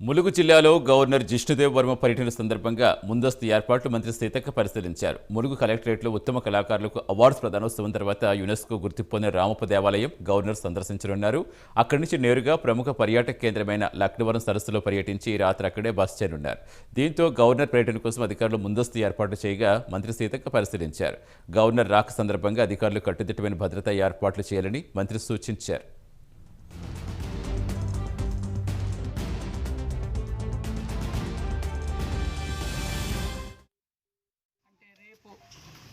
ములుగు జిల్లాలో గవర్నర్ జిష్ణుదేవ్ వర్మ పర్యటన సందర్భంగా ముందస్తు ఏర్పాట్లు మంత్రి సీతక్క పరిశీలించారు. ములుగు కలెక్టరేట్లో ఉత్తమ కళాకారులకు అవార్డ్స్ ప్రదానోత్సవం తర్వాత యునెస్కో గుర్తింపు పొందిన రామప్ప దేవాలయం గవర్నర్ సందర్శించనున్నారు. అక్కడి నుంచి నేరుగా ప్రముఖ పర్యాటక కేంద్రమైన లక్నవరం సరస్సులో పర్యటించి రాత్రి అక్కడే బస చేరున్నారు. దీంతో గవర్నర్ పర్యటన కోసం అధికారులు ముందస్తు ఏర్పాట్లు చేయగా మంత్రి సీతక్క పరిశీలించారు. గవర్నర్ రాక సందర్భంగా అధికారులు కట్టుదిట్టమైన భద్రతా ఏర్పాట్లు చేయాలని మంత్రి సూచించారు.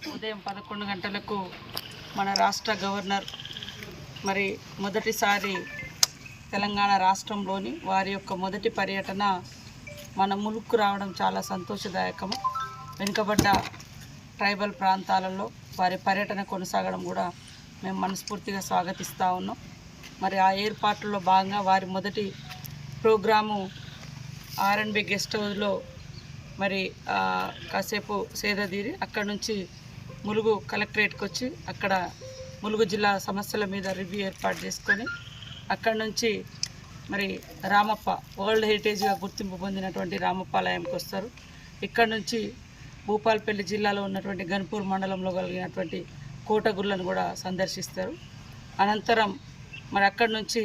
ఉదయం పదకొండు గంటలకు మన రాష్ట్ర గవర్నర్ మరి మొదటిసారి తెలంగాణ రాష్ట్రంలోని వారి యొక్క మొదటి పర్యటన మన ములుక్కు రావడం చాలా సంతోషదాయకము. వెనుకబడ్డ ట్రైబల్ ప్రాంతాలలో వారి పర్యటన కొనసాగడం కూడా మేము మనస్ఫూర్తిగా స్వాగతిస్తూ ఉన్నాం. మరి ఆ ఏర్పాట్లలో భాగంగా వారి మొదటి ప్రోగ్రాము ఆర్ఎన్బి గెస్ట్ హౌస్లో మరి కాసేపు సేదతీరి అక్కడ నుంచి ములుగు కలెక్టరేట్కి వచ్చి అక్కడ ములుగు జిల్లా సమస్యల మీద రివ్యూ ఏర్పాటు చేసుకొని అక్కడ నుంచి మరి రామప్ప వరల్డ్ హెరిటేజ్గా గుర్తింపు పొందినటువంటి రామప్ప ఆలయంకి వస్తారు ఇక్కడ నుంచి భూపాల్పల్లి జిల్లాలో ఉన్నటువంటి గన్పూర్ మండలంలో కలిగినటువంటి కోటగుళ్ళను కూడా సందర్శిస్తారు. అనంతరం మరి అక్కడి నుంచి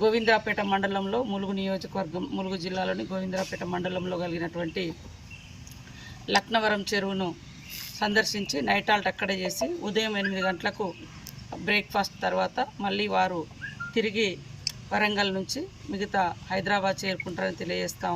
గోవిందరాపేట మండలంలో ములుగు నియోజకవర్గం ములుగు జిల్లాలోని గోవిందరాపేట మండలంలో కలిగినటువంటి లక్నవరం చెరువును సందర్శించి నైట్ హాల్ట్ అక్కడే చేసి ఉదయం ఎనిమిది గంటలకు బ్రేక్ఫాస్ట్ తర్వాత మళ్ళీ వారు తిరిగి వరంగల్ నుంచి మిగతా హైదరాబాద్ చేరుకుంటారని తెలియజేస్తాం